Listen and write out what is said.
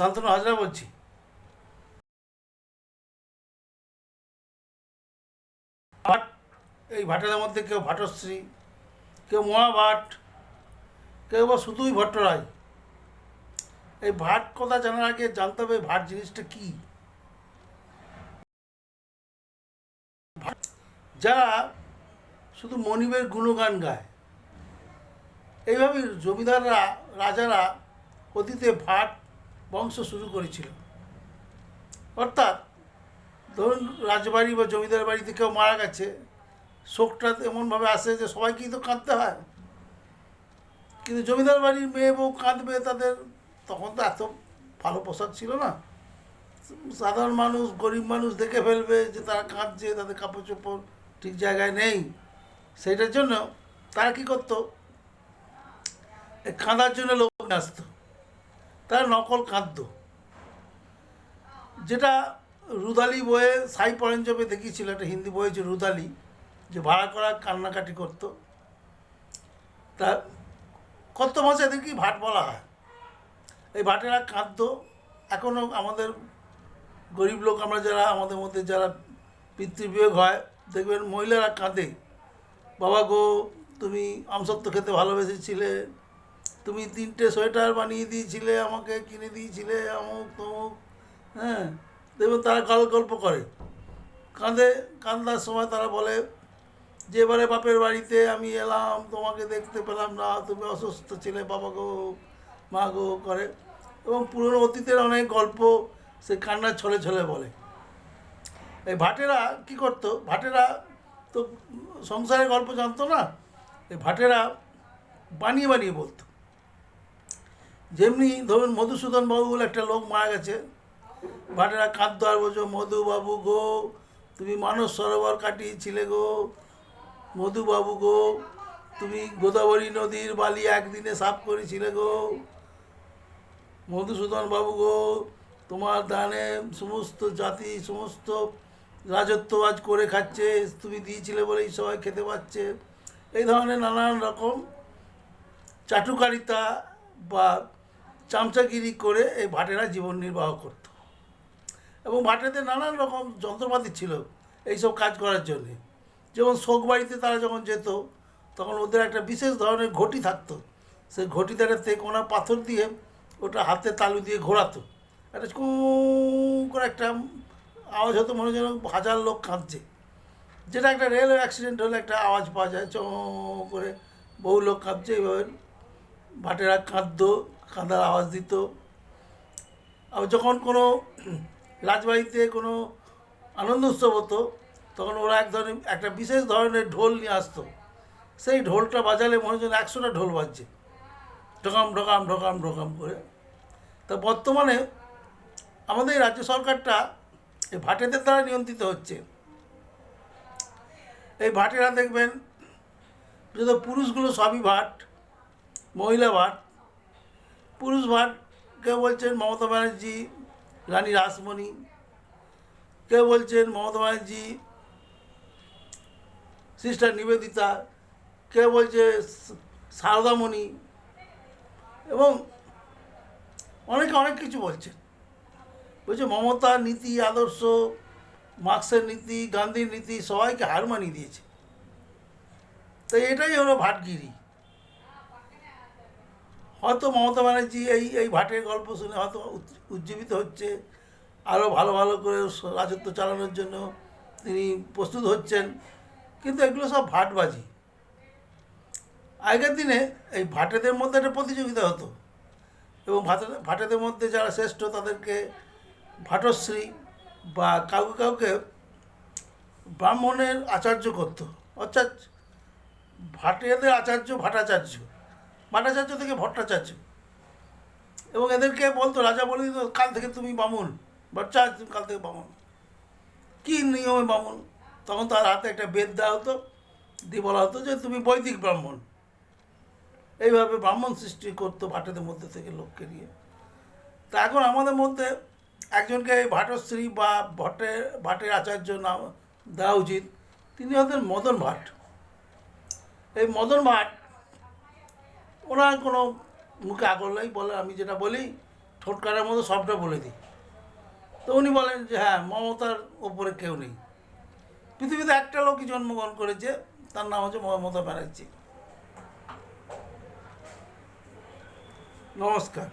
শান্তনু হাজরা বলছি। ভাট, এই ভাটের মধ্যে কেউ ভাটশ্রী, কেউ মহাভাট, কেউ বা শুধুই ভট্টরায়। এই ভাট কথা জানার আগে জানতে হবে ভাট জিনিসটা কি? যারা শুধু মনিবের গুণগান গায়, এইভাবে জমিদাররা, রাজারা অতীতে ভাট বংশ শুরু করেছিল। অর্থাৎ ধরুন রাজবাড়ি বা জমিদার বাড়িতে কেউ মারা গেছে, শোকটা এমনভাবে আসে যে সবাইকেই তো কাঁদতে হয়। কিন্তু জমিদার বাড়ির মেয়ে বউ কাঁদবে তাদের, তখন তো এত ভালো পোশাক ছিল না। সাধারণ মানুষ, গরিব মানুষ দেখে ফেলবে যে তারা কাঁদছে, তাদের কাপড় চোপড় ঠিক জায়গায় নেই। সেইটার জন্য তারা কী করতো? কাঁদার জন্য লোক আসতো। তারা নকল কাঁদতো যেটা রুদালি বইয়ে সাই পরঞ্জবে দেখিয়েছিল, একটা হিন্দি বই যে রুদালি, যে ভাড়া করা, কান্নাকাটি করতো। তা কত মাসে এদেরকে ভাট বলা হয়? এই ভাটেরা কাঁদতো এখনও আমাদের গরিব লোক, আমরা যারা, আমাদের মধ্যে যারা পিতৃবিয়োগ হয়, দেখবেন মহিলারা কাঁদে। বাবা গো, তুমি আমসত্ব খেতে ভালোবেসেছিলে তুমি তিনটে সোয়েটার বানিয়ে দিয়েছিলে, আমাকে কিনে দিয়েছিলে, আমুক, তমুক হ্যাঁ? দেখবেন তারা গল্প গল্প করে। কাঁদে, কান্দার সময় তারা বলে, যে এবারে বাপের বাড়িতে আমি এলাম, তোমাকে দেখতে পেলাম না, তুমি অসুস্থ ছিলে, বাবা গো, মা গো, করে। এবং পুরনো অতীতের অনেক গল্প সে কান্নার ছলে ছলে বলে। এই ভাটেরা কি করতো? ভাটেরা তো সংসারের গল্প জানতো না? এই ভাটেরা বানিয়ে বানিয়ে বলতো। যেমনি ধরুন মধুসূদন বাবু বলে একটা লোক মারা গেছে। ভাটেরা কাঁদতো আর বলছো মধুবাবু গো, তুমি মানস সরোবর কাটিয়েছিলে গো। মধুবাবু গো, তুমি গোদাবরী নদীর বালি একদিনে সাফ করেছিলে গো। মধুসূদন বাবু গো, তোমার দানে সমস্ত জাতি, সমস্ত রাজত্ব আজ করে খাচ্ছে, তুমি দিয়েছিলে বলেই সবাই খেতে পাচ্ছে। এই ধরনের নানান রকম চাটুকারিতা বা চামচাগিরি করে এই ভাটেরা জীবন নির্বাহ করত। এবং ভাটেতে নানান রকম যন্ত্রপাতি ছিল এইসব কাজ করার জন্যে। যেমন শোক বাড়িতে তারা যখন যেত, তখন ওদের একটা বিশেষ ধরনের ঘটি থাকতো। সেই ঘটিতে একটা তেকোনা পাথর দিয়ে ওটা হাতে তালু দিয়ে ঘোরাতো। একটা কু করে একটা আওয়াজ হতো, মনে যেন হাজার লোক কাঁদছে। যেটা একটা রেল অ্যাক্সিডেন্ট হলে একটা আওয়াজ পাওয়া যায়, চ করে বহু লোক কাঁদছে। এইভাবে ভাটেরা কাঁদতো। কাঁদার আওয়াজ দিত। আর যখন কোনো রাজবাড়িতে কোনো আনন্দ উৎসব হতো, তখন ওরা এক ধরনের, একটা বিশেষ ধরনের ঢোল নিয়ে আসতো। সেই ঢোলটা বাজালে মনে হচ্ছে একশোটা ঢোল বাজছে। ঢোকাম ঢোকাম ঢোকাম ঢোকাম করে। তা বর্তমানে আমাদের রাজ্য সরকারটা এই ভাটেদের দ্বারা নিয়ন্ত্রিত হচ্ছে। এই ভাটেরা দেখবেন যত পুরুষগুলো সবই ভাট, মহিলা ভাট পুরুষ ভাট কেউ বলছেন মমতা ব্যানার্জি, রানী রাসমণি। কেউ বলছেন মমতা ব্যানার্জি সিস্টার নিবেদিতা। কেউ বলছে সারদামণি এবং অনেকে অনেক কিছু বলছেন। বলছে মমতার নীতি, আদর্শ, মার্ক্সের নীতি, গান্ধীর নীতি সবাইকে হার মানিয়ে দিয়েছে। তো এটাই হলো ভাটগিরি। হয়তো মমতা ব্যানার্জি এই এই ভাটের গল্প শুনে হয়তো উজ্জীবিত হচ্ছে। আরও ভালো ভালো করে রাজত্ব চালানোর জন্য তিনি প্রস্তুত হচ্ছেন। কিন্তু এগুলো সব ভাটবাজি। আগের দিনে এই ভাটেদের মধ্যে একটা প্রতিযোগিতা হতো। এবং ভাটেদের মধ্যে যারা শ্রেষ্ঠ তাদেরকে ভাটশ্রী বা কাউকে কাউকে ব্রাহ্মণের আচার্য করত। অর্থাৎ ভাটেদের আচার্য, ভাটাচার্য। ভাটাচার্য থেকে ভট্টাচার্য। এবং এদেরকে বলতো, রাজা বলে দিত, কাল থেকে তুমি বামুন বাচ্চা তুমি কাল থেকে বামুন। কী নিয়মে বামুন? তখন তার হাতে একটা বেদ দেওয়া হতো, দিয়ে বলা হতো যে, তুমি বৈদিক ব্রাহ্মণ। এইভাবে ব্রাহ্মণ সৃষ্টি করতো ভাটেদের মধ্যে থেকে লোককে নিয়ে। তা এখন আমাদের মধ্যে একজনকে ভাটশ্রী বা ভট্টের ভাটের আচার্য নাম দেওয়া উচিত, তিনি হতেন মদন ভাট। এই মদন ভাট ওনার কোনো মুখে আগল নেই, বলে আমি যেটা বলি ঠোঁটকারের মতো সবটা বলে দিই। তো উনি বলেন যে হ্যাঁ মমতার ওপরে কেউ নেই। পৃথিবীতে একটা লোকই জন্মগ্রহণ করেছে, তার নাম হচ্ছে মমতা ব্যানার্জি। নমস্কার।